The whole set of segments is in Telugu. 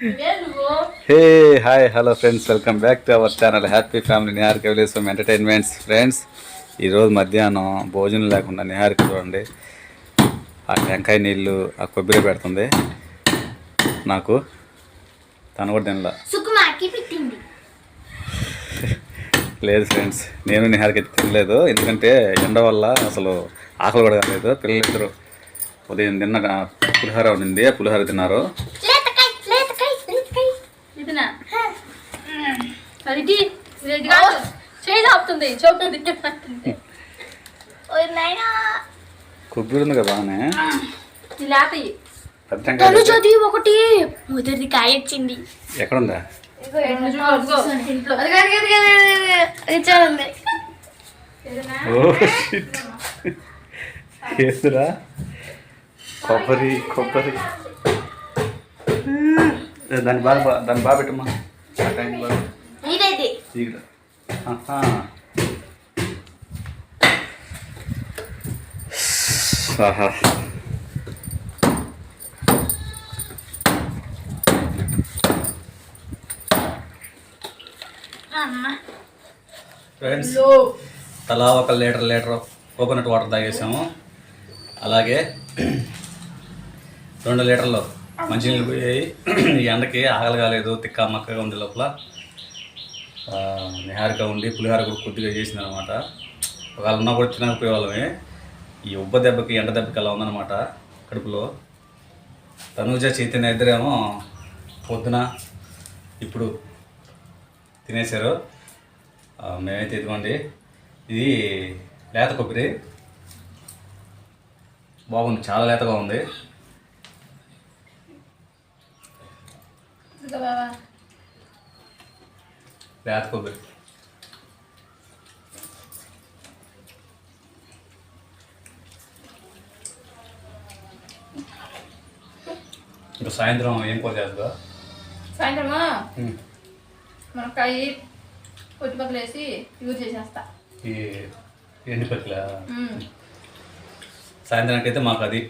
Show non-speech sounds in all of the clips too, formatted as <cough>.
Hey hi hello friends welcome back to our channel happy family Niharika village from entertainments friends ఈరోజు మధ్యాహ్నం భోజనం లేకుండా నిహారిక చూడండి. ఆ వెంకాయ నీళ్ళు ఆ కొబ్బరి పెడుతుంది. నాకు తను కూడా తినలా. లేదు ఫ్రెండ్స్ నేను నిహారిక తినలేదు. ఎందుకంటే ఎండ వల్ల అసలు ఆకలి కూడా కాలేదు. పిల్లలిద్దరు ఉదయం తిన్న పులిహోర ఉండింది. ఆ పులిహోర తిన్నారు. అది చేయి ఆపుతుంది చోటు దిక్కేస్తుంది ఓయ్ నాయనా. కొబ్బరి ఉంది కదా బాగానే లేతయి. చదివి ఒకటి. మొదటి కాయ వచ్చింది ఎక్కడుందా ఏసురా కొబ్బరి కొబ్బరి. ఏ, దాన్ని బాగా బా- దాన్ని బాగా పెట్టమ్మా ఆహా. అమ్మ. ఫ్రెండ్స్ తలా ఒక లీటర్ లీటర్ కోకోనట్ వాటర్ తాగేసాము. అలాగే రెండు లీటర్లు మంచినీళ్ళు పోయాయి. ఈ ఎండకి ఆకలి కాలేదు తిక్క మక్కగా ఉంది లోపల. నిహారిక ఉండి పులిహార కూడా కొద్దిగా చేసింది అనమాట ఒకవేళ ఉన్నా కూడా తినకపోయేవాళ్ళమే ఈ ఉబ్బ దెబ్బకి ఎండ దెబ్బకి అలా ఉందన్నమాట కడుపులో. తనూజ చైతన్య ఇద్దరేమో పొద్దున ఇప్పుడు తినేశారు. మేమైతే ఇదిగోండి ఇది లేత కొబ్బరి. బాగుంది చాలా లేతగా ఉంది. బాబా లేత కొబ్బరి ఇంకా సాయంత్రం ఏం కూర చేస్తుందా సాయంత్రమా? మునక్కాయ పొట్టుపక్కలు వేసి యూజ్ చేసేస్తా. ఈ మ్మ్. సాయంత్రానికి అయితే మాకు అది.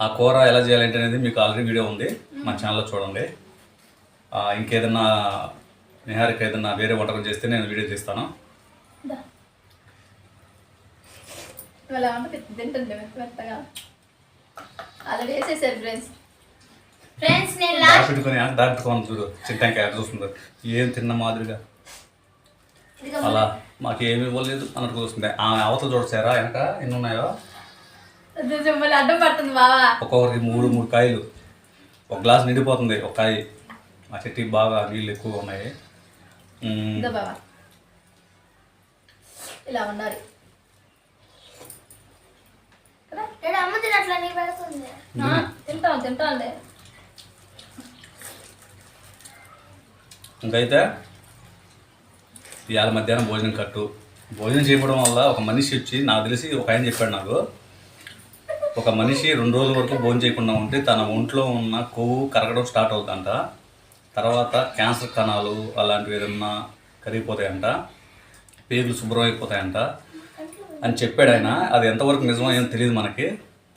ఆ కూర ఎలా చేయాలంటే అనేది మీకు ఆల్రెడీ వీడియో ఉంది. మా ఛానల్లో చూడండి. ఇంకేదన్నా నిహారిక ఏదన్నా వేరే వంటకం చేస్తే నేను వీడియో తీస్తాను. దా. ఇవాళ వంట పెద్ద తింటుంది మెత్త మెత్తగా. ఆల్రెడీ వేసేసారు ఫ్రెండ్స్ ఫ్రెండ్స్ నేను దాచి లాస్ట్ పెట్టుకొని దాచి పెట్టుకొని చూడు చింతాంకాయ చూస్తుంది ఏం తిన్న మాదిరిగా. అలా మాకు ఏమి ఇవ్వలేదు అన్నట్టు చూస్తుంది ఆ అవతల చూడసారా వెనక ఎన్ని ఉన్నాయో? అడ్డం పడుతుంది బావా. ఒక్కొక్కరికి మూడు మూడు కాయలు. ఒక గ్లాస్ నిండిపోతుంది ఒక కాయ. మా చెట్టుకి బాగా నీళ్ళు ఎక్కువగా ఉన్నాయి. మ్మ్. ఇదో బావా. ఇలా ఉండాలి అమ్మ తినట్లా నీ పెడుతుంది? ఆ, తింటాం తింటాంలే ఇంకైతే ఇవాళ మధ్యాహ్నం భోజనం కట్టు. భోజనం చేయడం వల్ల ఒక మనిషి వచ్చి నాకు తెలిసి ఒక ఆయన చెప్పాడు నాకు. ఒక మనిషి రెండు రోజుల వరకు భోజనం చేయకుండా ఉంటే తన ఒంట్లో ఉన్న కొవ్వు కరగడం స్టార్ట్ అవుతుందంట. తర్వాత క్యాన్సర్ కణాలు అలాంటివి ఏదన్నా కరిగిపోతాయంట పేగులు శుభ్రం అయిపోతాయంట అని చెప్పాడు ఆయన. అది ఎంతవరకు నిజమో ఏం తెలియదు మనకి.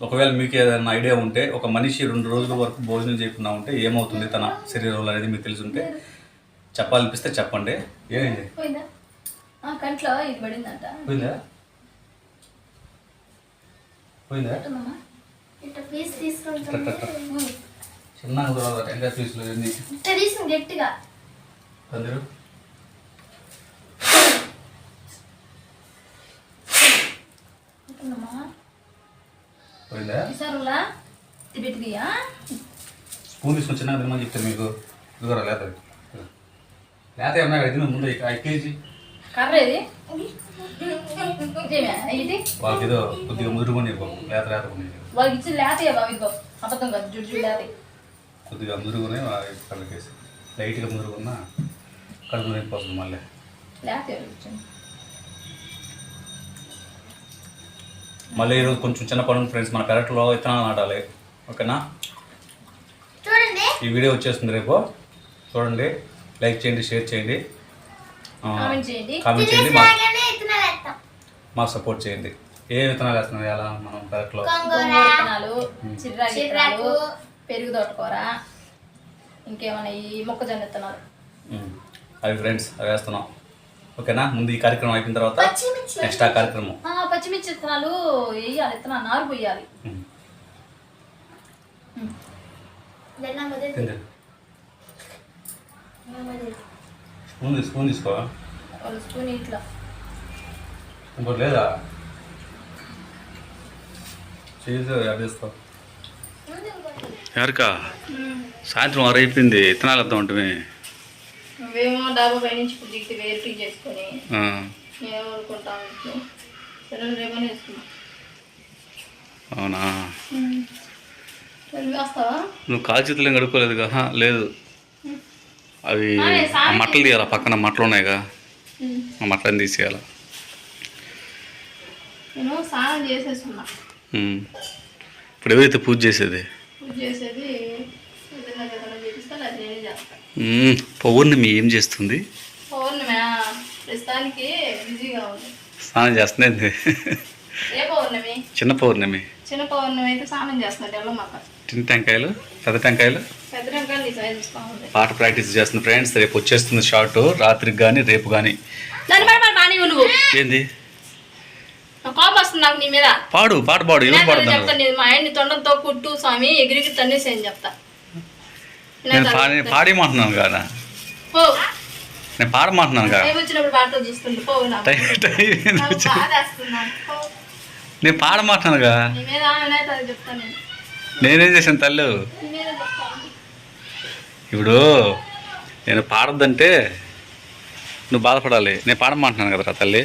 ఒకవేళ మీకు ఏదైనా ఐడియా ఉంటే ఒక మనిషి రెండు రోజుల వరకు భోజనం చేయకుండా ఉంటే ఏమవుతుంది తన శరీరంలో అనేది మీకు తెలిసి ఉంటే చెప్పాలనిపిస్తే చెప్పండి. ఏమైంది? పోయిందా? పోయిందా? తీసుకుంటుంది చిన్నగా టెంకాయ పీసులు ఎన్ని ఇట్లా తీసింది గట్టిగా. అందరు. పోయిందా? తిబెట్టిదియా స్పూన్ తీసుకొని చిన్నగా తినమని చెప్తాను మీకు ఇదిగోరా లేత లేత ఏమన్నా ముందు ఐదు కేజీ. కర్ర ఇది? వాళ్ళకి ఏదో కొద్దిగా ముదురుకొని లేత లేత కొన్ని వాళ్ళకి ఇచ్చి లేతయ్యా బాబు ఇదిగో. అబద్ధం కాదు జుడ్డు లేత. కొద్దిగా ముదురుకొని కళ్ళకేసి లైట్గా ముదురుకున్న కడుపు నిండిపోతుంది మళ్ళీ. లేత ఇచ్చింది మళ్ళీ ఈరోజు కొంచెం చిన్న పని ఫ్రెండ్స్ మన పెరట్లో విత్తనాలు నాటాలి. ఓకేనా? చూడండి. ఈ వీడియో వచ్చేస్తుంది రేపు. చూడండి. లైక్ చేయండి షేర్ చేయండి. కామెంట్ చేయండి. మాకు సపోర్ట్ చేయండి. ఏ విత్తనాలు వేస్తున్నాయి అలా మనం పెరట్లో. విత్తనాలు పెరుగు తోటకూర ఇంకేమైనా ఈ మొక్కజొన్న విత్తనాలు. అవి ఫ్రెండ్స్ అవి వేస్తున్నాం. ఓకేనా? ముందు ఈ కార్యక్రమం అయిపోయిన తర్వాత నెక్స్ట్ ఆ కార్యక్రమం. ఆ, పచ్చిమిర్చి విత్తనాలు వేయాలి విత్తనాలు నారు పోయాలి. స్పూన్ స్పూన్ తీసుకో. స్పూన్ ఇట్లా. ఇంకోటి లేదా? చేసుకో. ఎవరికా? సాయంత్రం ఆరు అయిపోయింది ఇత్తనాలు వద్దాం ఉంటుంది నువ్వేమో డాబా పై నుంచి ఇప్పుడు దిగితే వేరు చేసుకొని మేము అనుకుంటాం ఇంట్లో. సరే రేపని వేసుకున్నాం అవునా? నువ్వు కాలు చేతులు ఏం కడుక్కోలేదుగా? హా, లేదు. అవి మట్టలు తీయాలి? పక్కన మట్టలు ఉన్నాయిగా. ఆ మట్టలను తీసేయాలి. ఇప్పుడు ఎవరైతే పూజ చేసేది? పౌర్ణమి ఏం చేస్తుంది? స్నానం చేస్తుంది చిన్న పౌర్ణమి. చిన్న పౌర్ణమి అయితే స్నానం చిన్న టెంకాయలు? పెద్ద టెంకాయలు? పాట ప్రాక్టీస్ చేస్తుంది ఫ్రెండ్స్ రేపు వచ్చేస్తుంది షార్ట్ రాత్రికి కానీ రేపు కానీ ఏంది? కోపం వస్తుంది నాకు నీ మీద. పాడు పాట పాడు చెప్తాను నేను మా ఆయన్ని తొండంతో కుట్టు స్వామి ఎగిరికి తన్నేసి అని చెప్తా. నేను పాడి పాడేయమంటున్నాను కదా. పో. నేను పాడమంటున్నాను కదా. టైం వచ్చినప్పుడు పాటలు చూస్తుంటే పో నాకు. టైం టైం నాకు బాధ వేస్తుంది నాకు. పో. నేను పాడమంటున్నానుగా నీ మీద ఆమెనైతే అది చెప్తాను నేను. నేనేం చేశాను తల్లు? నీ మీద చెప్తాను. ఇప్పుడు నేను పాడద్దంటే నువ్వు బాధపడాలి. నేను పాడమంటున్నాను కదరా తల్లి.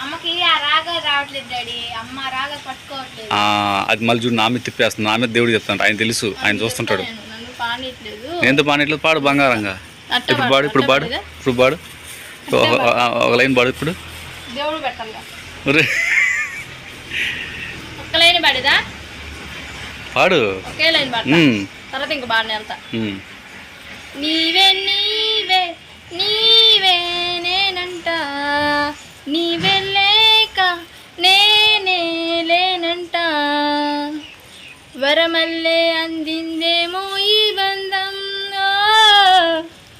అమ్మకి ఆ రాగా రావట్లేదు డాడీ. అమ్మ రాగా పట్టుకోవట్లేదు. ఆ, అది మళ్ళీ చూడు నా మీద తిప్పేస్తుంది. నా మీద దేవుడు చెప్తాడు. ఆయన తెలుసు. ఆయన చూస్తుంటాడు. నేను. నన్ను పాడట్లేదు నేను పాడినట్లు పాడు బంగారంగా. ఇప్పుడు పాడు. ఇప్పుడు పాడు. ఇప్పుడు పాడు. ఒక- లైన్ పాడు ఇప్పుడు. దేవుడు పెట్టాలి ఒరే, ఒక్క లైన్ పడేదా? పాడు. ఒకే లైన్ తర్వాత ఇంక బాగానే వెళ్తా నీవే నీవే వరమల్లే అందిందేమో ఈ బంధం. ఓ,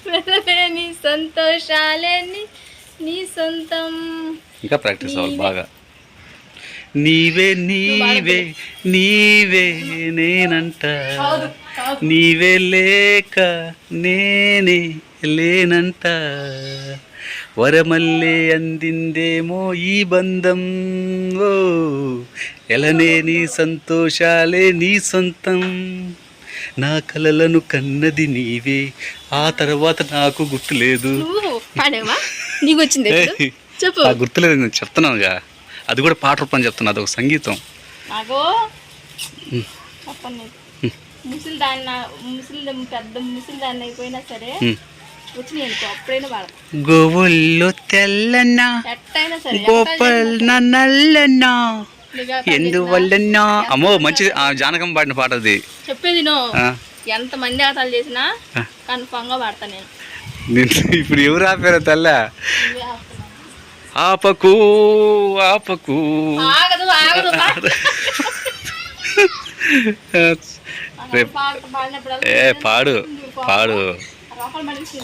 వెలలేని సంతోషాలని నీ సొంతం. ఇంకా ప్రాక్టీస్ అవ్వాలి బాగా. నీవే నీవే నీవే నేనంట. నీవే లేక నేనే లేనంట. వరమల్లే అందిందేమో ఈ బంధం. ఓ ఎలనే నీ సంతోషాలే నీ సొంతం. నా కలలను కన్నది నీవే ఆ తర్వాత నాకు గుర్తులేదు. నీకు వచ్చింది? చెప్పు. గుర్తులేదు నేను చెప్తున్నానుగా అది కూడా పాట రూపం చెప్తున్నా అదొక సంగీతం. ముసలి దాన్ని ముసలి పెద్ద ముసలి దాన్ని అయిపోయినా సరే గోపల్న నల్లన్న నీకు ఆ పని ఎందువల్లన్నా? అమ్మో మంచి జానకం పాడిన పాట అది చెప్పేది ఎంత మంది ఆటలు చేసినా ఆ. కన్ఫామ్గా పాడతా నేను. ఇప్పుడు ఎవరు ఆపారో తల్ల. ఆపకు. ఆపకు ఆగదు <laughs> ఏ పాడు పాడు.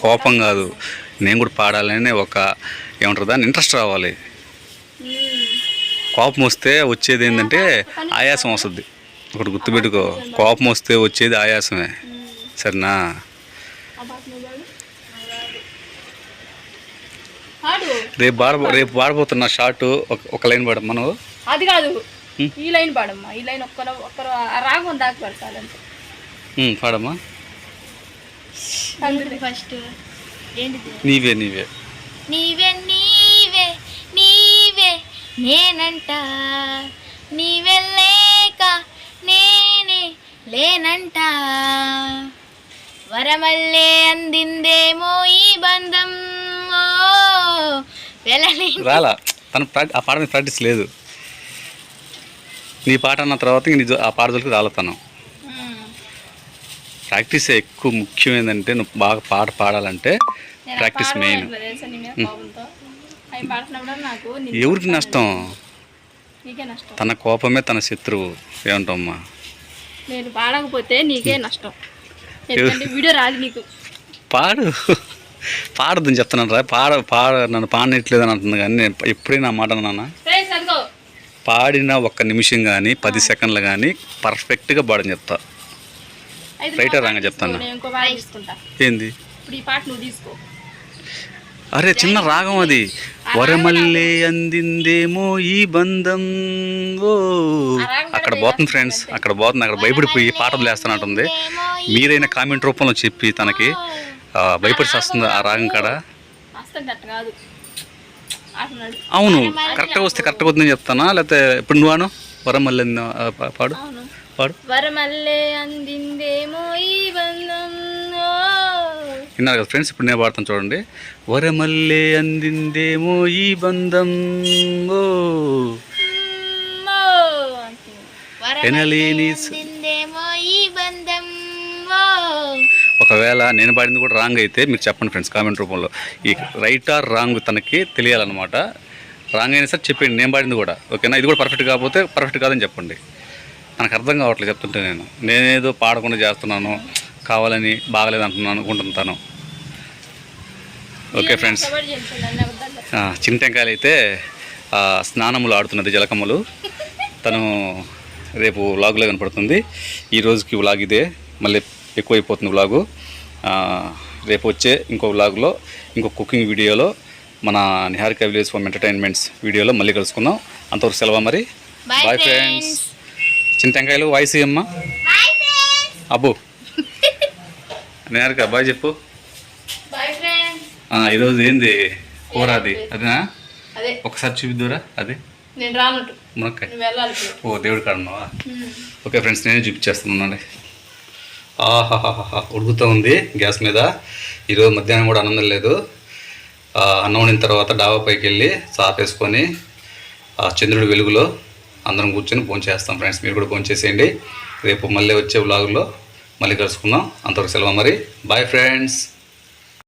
కోపం కాదు. నేను కూడా పాడాలని ఒక ఏమంటారు దాన్ని ఇంట్రెస్ట్ రావాలి. కోపం వస్తే వచ్చేది ఏంటంటే ఆయాసం వస్తుంది. ఒకటి గుర్తుపెట్టుకో. కోపం వస్తే వచ్చేది ఆయాసమే. సరేనా? నువ్వు రేపు పాడ రేపు పాడబోతున్న షార్ట్ ఒక లైన్ పాడ మనం అది కాదు. ఈ లైన్ పాడమ్మా. ఈ లైన్ ఒక్కరు ఒక్కరు రాగం దాకా పడతాదంటే పాడమ్మా. ఫస్ట్ నీవే నీవే. నీవే నీవే నీవే నేనంట. నీవే లేక నేనే లేనంట. వరమల్లే అందిందేమో ఈ బంధం. రాలా. తన ఆ పాట మీద ప్రాక్టీస్ లేదు. నీ పాట అన్న తర్వాత నీ ఆ పాట దొరికి రాల తను. ప్రాక్టీస్ ఎక్కువ ముఖ్యం ఏంటంటే నువ్వు బాగా పాట పాడాలంటే ప్రాక్టీస్ మెయిన్. ఎవరికి నష్టం? తన కోపమే తన శత్రువు. ఏమంటావమ్మా? నేను పాడకపోతే నీకే నష్టం. వీడియో రాదు నీకు. పాడు. పాడద్దని చెప్తున్నాను రా. పాడ పాడ నన్ను పాడనట్లేదని అంటుంది కానీ నేను ఎప్పుడైనా మాట నాన్న పాడిన ఒక్క నిమిషం కానీ పది సెకండ్లు కానీ పర్ఫెక్ట్గా పాడని చెప్తా. అయితే రైటా మా రాంగా చెప్తాను. ఏంది? ఇప్పుడు ఈ పాట నువ్వు తీసుకో. అరే చిన్న రాగం అది. వరమల్లే అందిందేమో ఈ బంధం. ఓ. అక్కడ పోతుంది ఫ్రెండ్స్. అక్కడ పోతుంది. అక్కడ భయపడిపోయి పాట వదిలేస్తానంటుంది మీరైనా కామెంట్ రూపంలో చెప్పి తనకి భయపడి వస్తుంది ఆ రాగం కాడ? అవును. కరెక్ట్గా వస్తే కరెక్ట్గా వద్దని చెప్తానా? లేకపోతే ఇప్పుడు నువ్వాను వరమల్లె పాడు. వరమల్లే అందిందేమో ఈ బంధం. విన్నారు కదా ఫ్రెండ్స్ ఇప్పుడు నేను పాడతాను చూడండి. వరమల్లే అందిందేమో ఈ బంధం. ఓ. ఎనలేని. ఒకవేళ నేను పాడింది కూడా రాంగ్ అయితే మీరు చెప్పండి ఫ్రెండ్స్ కామెంట్ రూపంలో. ఈ రైట్ ఆర్ రాంగ్ తనకి తెలియాలన్నమాట. రాంగ్ అయినా సరే చెప్పండి నేను పాడింది కూడా. ఓకేనా? ఇది కూడా పర్ఫెక్ట్ కాకపోతే పర్ఫెక్ట్ కాదని చెప్పండి. నాకు అర్థం కావట్లేదు చెప్తుంటే నేను. నేనేదో పాడకుండా చేస్తున్నాను కావాలని బాగలేదు అంటున్నాను అనుకుంటుంటాను ఓకే ఫ్రెండ్స్. చింతెంకాయలు అయితే స్నానములు ఆడుతున్నది జలకమ్మలు తను రేపు వ్లాగ్లో కనపడుతుంది. ఈ రోజుకి వ్లాగ్ ఇదే. మళ్ళీ ఎక్కువైపోతుంది వ్లాగు. రేపు వచ్చే ఇంకో వ్లాగ్లో ఇంకో కుకింగ్ వీడియోలో మన నిహారిక విలేజ్ ఫోమ్ ఎంటర్టైన్మెంట్స్ వీడియోలో మళ్ళీ కలుసుకుందాం. అంతవరకు సెలవు మరి. బాయ్ ఫ్రెండ్స్ చింతెంకాయలు వాయిస్ అమ్మా అబ్బు. నిహారిక బాయ్ చెప్పు. ఈరోజు ఏంది? కూర అది. అదేనా? అదే. ఒకసారి చూపిద్దురా అది. నేను రానట్టు. మునక్కాయ. ఓ దేవుడి కాడన్నావా. ఓకే ఫ్రెండ్స్ నేనే చూపించేస్తున్నానండి ఆహాహాహా ఉడుకుతూ ఉంది గ్యాస్ మీద. ఈరోజు మధ్యాహ్నం కూడా ఆనందం లేదు అన్నం వండిన తర్వాత డాబా పైకి వెళ్ళి సాపేసుకొని ఆ చంద్రుడి వెలుగులో అందరం కూర్చొని ఫోన్ చేస్తాం ఫ్రెండ్స్ మీరు కూడా ఫోన్ చేసేయండి. రేపు మళ్ళీ వచ్చే వ్లాగులో మళ్ళీ కలుసుకుందాం. అంతవరకు సెలవు మరి బాయ్ ఫ్రెండ్స్